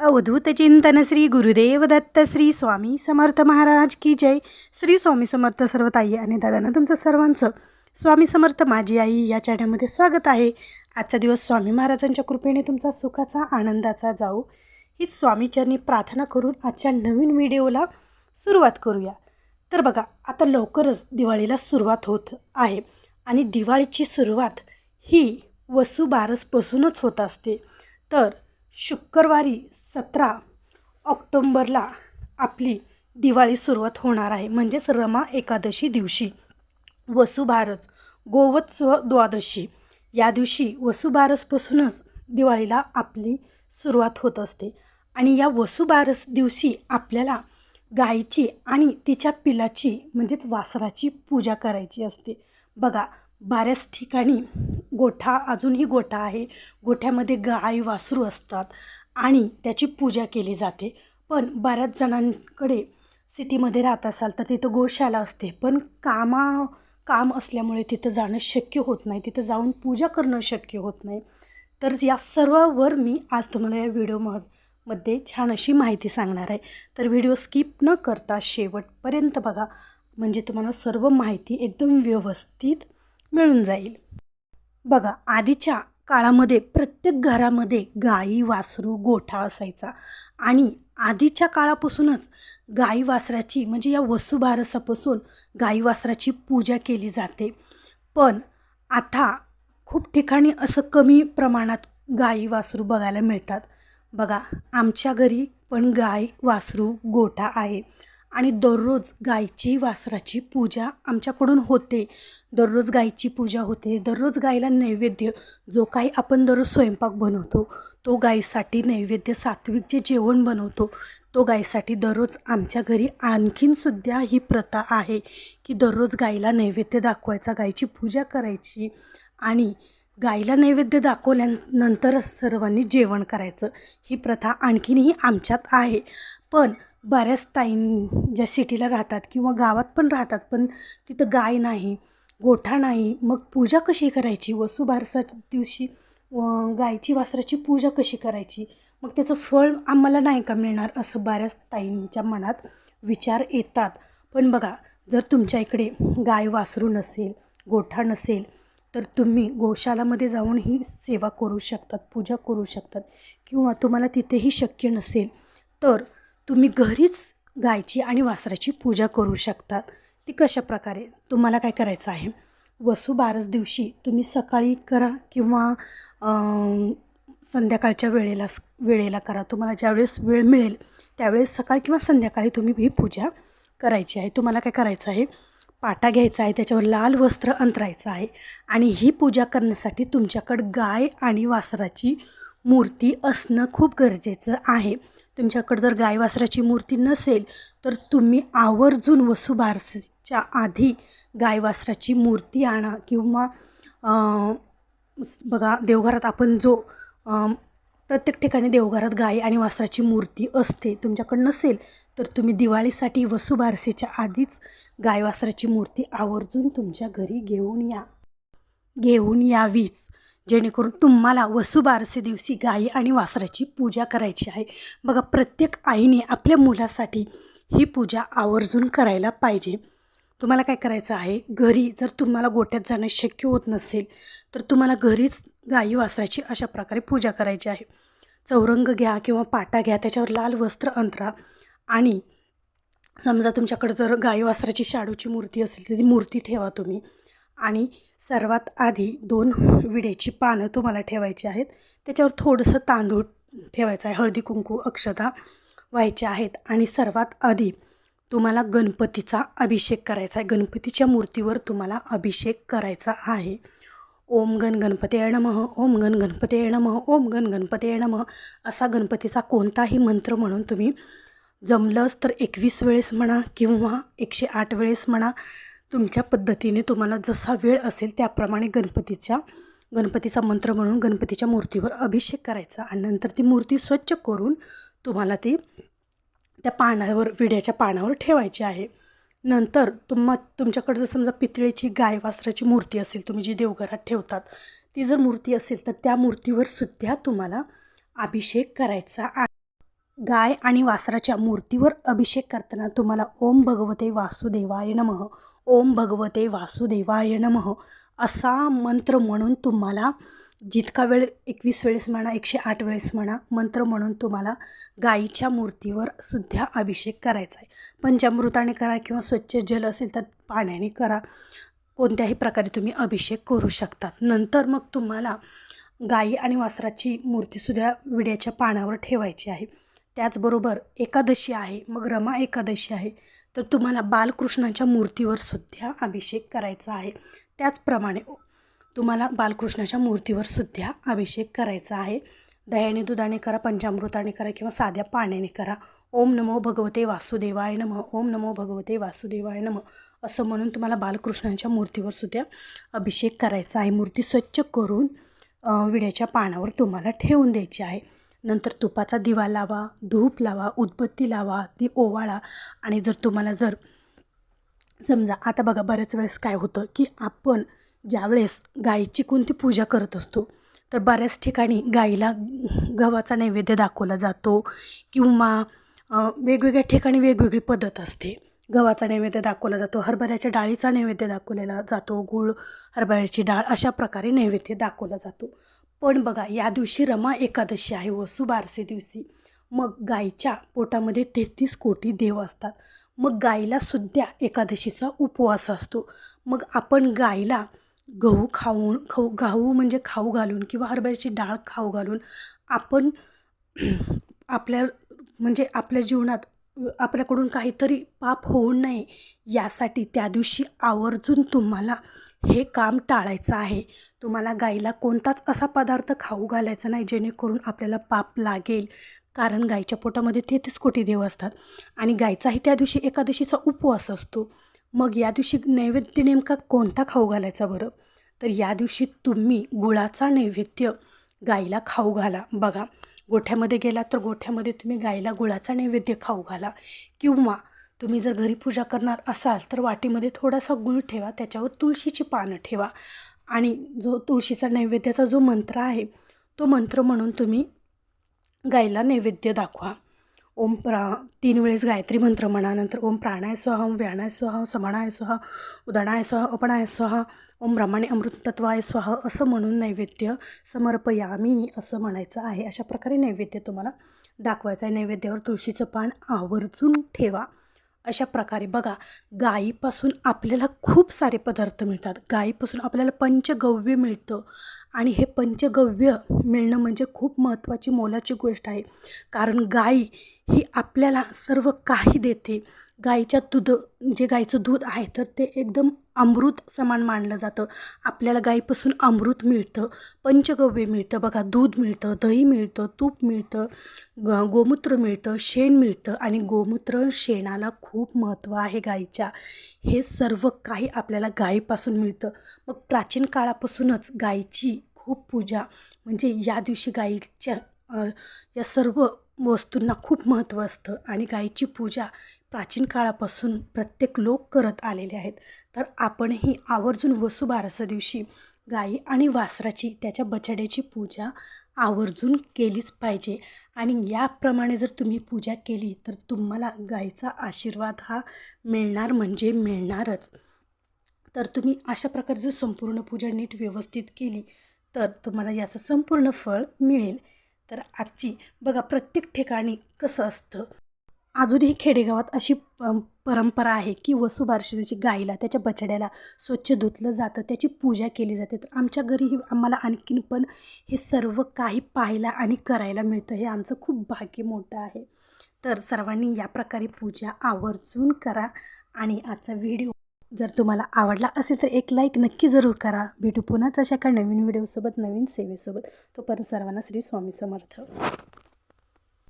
अवधूत चिंतन श्री गुरुदेव दत्त श्री स्वामी समर्थ महाराज की जय. श्री स्वामी समर्थ सर्व ताई आणि दादांना तुमचं सर्वांचं स्वामी समर्थ माझी आई या चॅनलमध्ये स्वागत आहे. आजचा दिवस स्वामी महाराजांच्या कृपेने तुमचा सुखाचा आनंदाचा जाऊ हीच स्वामीचरणी प्रार्थना करून आजच्या नवीन व्हिडिओला सुरुवात करूया. तर बघा आता लवकरच दिवाळीला सुरुवात होत आहे आणि दिवाळीची सुरुवात ही वसुबारसपासूनच होत असते. तर शुक्रवारी सतरा ऑक्टोंबरला आपली दिवाळी सुरुवात होणार आहे. म्हणजेच रमा एकादशी दिवशी. वसुबारस गोवत्सव द्वादशी. या दिवशी वसुबारसपासूनच दिवाळीला आपली सुरुवात होत असते. आणि या वसुबारस दिवशी आपल्याला गायीची आणि तिच्या पिलाची म्हणजेच वासराची पूजा करायची असते. बघा बऱ्याच ठिकाणी गोठा अजूनही गोठा आहे. गोठ्यामध्ये गाय वासरू असतात आणि त्याची पूजा केली जाते. पण बऱ्याच जणांकडे सिटीमध्ये राहत असाल तर तिथं गोशाला असते. पण कामा काम असल्यामुळे तिथं जाणं शक्य होत नाही. तिथं जाऊन पूजा करणं शक्य होत नाही. तर या सर्वावर मी आज तुम्हाला या व्हिडिओ म मध्ये छान अशी माहिती सांगणार आहे. तर व्हिडिओ स्किप न करता शेवटपर्यंत बघा. म्हणजे तुम्हाला सर्व माहिती एकदम व्यवस्थित मिळून जाईल. बघा आधीच्या काळामध्ये प्रत्येक घरामध्ये गाई वासरू गोठा असायचा. आणि आधीच्या काळापासूनच गाई वासराची म्हणजे या वसुबारसापासून गाई वासराची पूजा केली जाते. पण आता खूप ठिकाणी असं कमी प्रमाणात गाई वासरू बघायला मिळतात. बघा आमच्या घरी पण गाय वासरू गोठा आहे. आणि दररोज गायची वासराची पूजा आमच्याकडून होते. दररोज गायची पूजा होते. दररोज गायला नैवेद्य जो काही आपण दररोज स्वयंपाक बनवतो तो गायीसाठी नैवेद्य सात्विक जे जेवण बनवतो तो गायीसाठी दररोज आमच्या घरी आणखीनसुद्धा ही प्रथा आहे की दररोज गाईला नैवेद्य दाखवायचा गायीची पूजा करायची आणि गाईला नैवेद्य दाखवल्यानंतरच सर्वांनी जेवण करायचं. ही प्रथा आणखीनही आमच्यात आहे. पण बऱ्याच ताईं ज्या सिटीला राहतात किंवा गावात पण राहतात पण तिथं गाय नाही गोठा नाही मग पूजा कशी करायची? वसुबारसाच्या दिवशी गायची वासराची पूजा कशी करायची? मग त्याचं फळ आम्हाला नाही का मिळणार असं बऱ्याच ताईंच्या मनात विचार येतात. पण बघा जर तुमच्या इकडे गाय वासरू नसेल गोठा नसेल तर तुम्ही गोशालामध्ये जाऊन ही सेवा करू शकतात पूजा करू शकतात किंवा तुम्हाला तिथेही शक्य नसेल तर तुम्ही घरीच गायची आणि वासराची पूजा करू शकतात ती कशा प्रकारे तुम्हाला काय करायचं आहे? वसुबारस दिवशी तुम्ही सकाळी करा किंवा संध्याकाळच्या वेळेला वेळेला करा. तुम्हाला ज्यावेळेस वेळ मिळेल त्यावेळेस सकाळी किंवा संध्याकाळी तुम्ही ही पूजा करायची आहे. तुम्हाला काय करायचं आहे? पाटा घ्यायचा आहे त्याच्यावर लाल वस्त्र अंतरायचं आहे आणि ही पूजा करण्यासाठी तुमच्याकडं गाय आणि वासराची मूर्ती असणं खूप गरजेचं आहे. तुमच्याकडं जर गाय वासराची मूर्ती नसेल तर तुम्ही आवर्जून वसुबारसच्या आधी गाय वासराची मूर्ती आणा किंवा बघा देवघरात आपण जो प्रत्येक ठिकाणी देवघरात गाय आणि वासराची मूर्ती असते तुमच्याकडं नसेल तर तुम्ही दिवाळीसाठी वसुबारसेच्या आधीच गाय वासराची मूर्ती आवर्जून तुमच्या घरी घेऊन या. घेऊन यावीच. जेणेकरून तुम्हाला वसुबारसे दिवशी गाई आणि वासराची पूजा करायची आहे. बघा प्रत्येक आईने आपल्या मुलासाठी ही पूजा आवर्जून करायला पाहिजे. तुम्हाला काय करायचं आहे? घरी जर तुम्हाला गोट्यात जाणं शक्य होत नसेल तर तुम्हाला घरीच गाई वासराची अशा प्रकारे पूजा करायची आहे. चौरंग घ्या किंवा पाटा घ्या त्याच्यावर लाल वस्त्र अंतरा आणि समजा तुमच्याकडं जर गाई वासराची शाडूची मूर्ती असेल तर ती मूर्ती ठेवा तुम्ही. आणि सर्वात आधी दोन विड्याची पानं तुम्हाला ठेवायची आहेत. त्याच्यावर थोडंसं तांदूळ ठेवायचं आहे. हळदी कुंकू अक्षता व्हायच्या आहेत. आणि सर्वात आधी तुम्हाला गणपतीचा अभिषेक करायचा आहे. गणपतीच्या मूर्तीवर तुम्हाला अभिषेक करायचा आहे. ओम गण गणपती नमः ओम गण गणपती नमः ओम गण गणपती नमः असा गणपतीचा कोणताही मंत्र म्हणून तुम्ही जमलंच तर एकवीस वेळेस म्हणा किंवा एकशे आठ वेळेस म्हणा तुमच्या पद्धतीने तुम्हाला जसा वेळ असेल त्याप्रमाणे गणपतीच्या गणपतीचा मंत्र म्हणून गणपतीच्या मूर्तीवर अभिषेक करायचा आणि नंतर ती मूर्ती स्वच्छ करून तुम्हाला ती त्या पानावर विड्याच्या पानावर ठेवायची आहे. नंतर तुम्हा तुमच्याकडं जर समजा पितळेची गाय वासराची मूर्ती असेल तुम्ही जी देवघरात ठेवतात ती जर मूर्ती असेल तर त्या मूर्तीवर सुद्धा तुम्हाला अभिषेक करायचा आहे. गाय आणि वासराच्या मूर्तीवर अभिषेक करताना तुम्हाला ओम भगवते वासुदेवाय नमः. ओम भगवते वासुदेवाय नमः असा मंत्र म्हणून तुम्हाला जितका वेळ एकवीस वेळेस म्हणा एकशे आठ वेळेस म्हणा मंत्र म्हणून तुम्हाला गाईच्या मूर्तीवर सुद्धा अभिषेक करायचा आहे. पंचामृताने करा किंवा स्वच्छ जल असेल तर पाण्याने करा. कोणत्याही प्रकारे तुम्ही अभिषेक करू शकतात. नंतर मग तुम्हाला गाई आणि वासराची मूर्तीसुद्धा विड्याच्या पानावर ठेवायची आहे. त्याचबरोबर एकादशी आहे. मग रमा एकादशी आहे. तर तुम्हाला बालकृष्णाच्या मूर्तीवर सुद्धा अभिषेक करायचा आहे. त्याचप्रमाणे तुम्हाला बालकृष्णाच्या मूर्तीवर सुद्धा अभिषेक करायचा आहे. दह्याने दुधाने करा पंचामृताने करा किंवा साध्या पाण्याने करा. ओम नमो भगवते वासुदेवाय नमः ओम नमो भगवते वासुदेवाय नमः असं म्हणून तुम्हाला बालकृष्णाच्या मूर्तीवर सुद्धा अभिषेक करायचा आहे. मूर्ती स्वच्छ करून विड्याच्या पानावर तुम्हाला ठेवून द्यायची आहे. नंतर तुपाचा दिवा लावा धूप लावा उदबत्ती लावा ती ओवाळा. आणि जर तुम्हाला जर समजा आता बघा बऱ्याच वेळेस काय होतं की आपण ज्यावेळेस गाईची कोणती पूजा करत असतो तर बऱ्याच ठिकाणी गाईला गव्हाचा नैवेद्य दाखवला जातो किंवा वेगवेगळ्या ठिकाणी वेगवेगळी पद्धत असते. गव्हाचा नैवेद्य दाखवला जातो हरभऱ्याच्या डाळीचा नैवेद्य दाखवलेला जातो गूळ हरभऱ्याची डाळ अशा प्रकारे नैवेद्य दाखवला जातो. पण बघा या दिवशी रमा एकादशी आहे वसुबारसे दिवशी. मग गाईच्या पोटामध्ये तेहतीस कोटी देव असतात. मग गाईला सुद्धा एकादशीचा उपवास असतो. मग आपण गाईला गहू खाऊन खाऊ गहू म्हणजे खाऊ घालून किंवा हरभऱ्याची डाळ खाऊ घालून आपण आपल्या म्हणजे आपल्या जीवनात आपल्याकडून काहीतरी पाप होऊ नये यासाठी त्या दिवशी आवर्जून तुम्हाला हे काम टाळायचं आहे. तुम्हाला गाईला कोणताच असा पदार्थ खाऊ घालायचा नाही जेणेकरून आपल्याला पाप लागेल. कारण गाईच्या पोटामध्ये तेहतीस कोटी देव असतात आणि गाईचाही त्या दिवशी एकादशीचा उपवास असतो. मग या दिवशी नैवेद्य नेमका कोणता खाऊ घालायचा बरं? तर या दिवशी तुम्ही गुळाचा नैवेद्य गाईला खाऊ घाला. बघा गोठ्यामध्ये गेला तर गोठ्यामध्ये तुम्ही गाईला गुळाचा नैवेद्य खाऊ घाला किंवा तुम्ही जर घरी पूजा करणार असाल तर वाटीमध्ये थोडासा गुळ ठेवा त्याच्यावर तुळशीची पानं ठेवा. आणि जो तुळशीचा नैवेद्याचा जो मंत्र आहे तो मंत्र म्हणून तुम्ही गायला नैवेद्य दाखवा. ओम प्रा तीन वेळेस गायत्री मंत्र म्हणा नंतर ओम प्राणाय स्वहा ओम व्याणाय स्वहा समाणाय स्वाहा उदाणाय स्वहा अपणाय स्वहा ओम ब्रह्माणे अमृतत्वाय स्वाह असं म्हणून नैवेद्य समर्पयामी असं म्हणायचं आहे. अशा प्रकारे नैवेद्य तुम्हाला दाखवायचं आहे. नैवेद्यावर तुळशीचं पान आवर्जून ठेवा. अशा प्रकारे बघा गाईपासून आपल्याला खूप सारे पदार्थ मिळतात. गाईपासून आपल्याला पंचगव्य मिळतं आणि हे पंचगव्य मिळणं म्हणजे खूप महत्त्वाची मोलाची गोष्ट आहे. कारण गाई ही आपल्याला सर्व काही देते. गाईच्या दूध जे गाईचं दूध आहे तर ते एकदम अमृत समान मानलं जातं. आपल्याला गाईपासून अमृत मिळतं पंचगव्य मिळतं बघा दूध मिळतं दही मिळतं तूप मिळतं ग गोमूत्र मिळतं शेण मिळतं आणि गोमूत्र शेणाला खूप महत्त्व आहे गाईच्या. हे सर्व काही आपल्याला गाईपासून मिळतं. मग प्राचीन काळापासूनच गाईची खूप पूजा म्हणजे या दिवशी गाईच्या या सर्व वस्तूंना खूप महत्त्व असतं आणि गाईची पूजा प्राचीन काळापासून प्रत्येक लोक करत आलेले आहेत. तर आपणही आवर्जून वसुबारसा दिवशी गाई आणि वासराची त्याच्या बछड्याची पूजा आवर्जून केलीच पाहिजे. आणि याप्रमाणे जर तुम्ही पूजा केली तर तुम्हाला गाईचा आशीर्वाद हा मिळणार म्हणजे मिळणारच. तर तुम्ही अशा प्रकारे जर संपूर्ण पूजा नीट व्यवस्थित केली तर तुम्हाला याचं संपूर्ण फळ मिळेल. तर आजची बघा प्रत्येक ठिकाणी कसं असतं. अजूनही खेडेगावात अशी प- परंपरा आहे की वसुबारशीची गाईला त्याच्या बछड्याला स्वच्छ धुतलं जातं त्याची पूजा केली जाते. तर आमच्या घरीही आम्हाला आणखीन पण हे सर्व काही पाहायला आणि करायला मिळतं. हे आमचं खूप भाग्य मोठं आहे. तर सर्वांनी या प्रकारे पूजा आवर्जून करा आणि आजचा व्हिडिओ जर तुम्हाला आवडला असेल तर एक लाईक नक्की जरूर करा. भेटू पुन्हाच अशा एका नवीन व्हिडिओसोबत नवीन सेवेसोबत. तोपर्यंत सर्वांना श्री स्वामी समर्थ.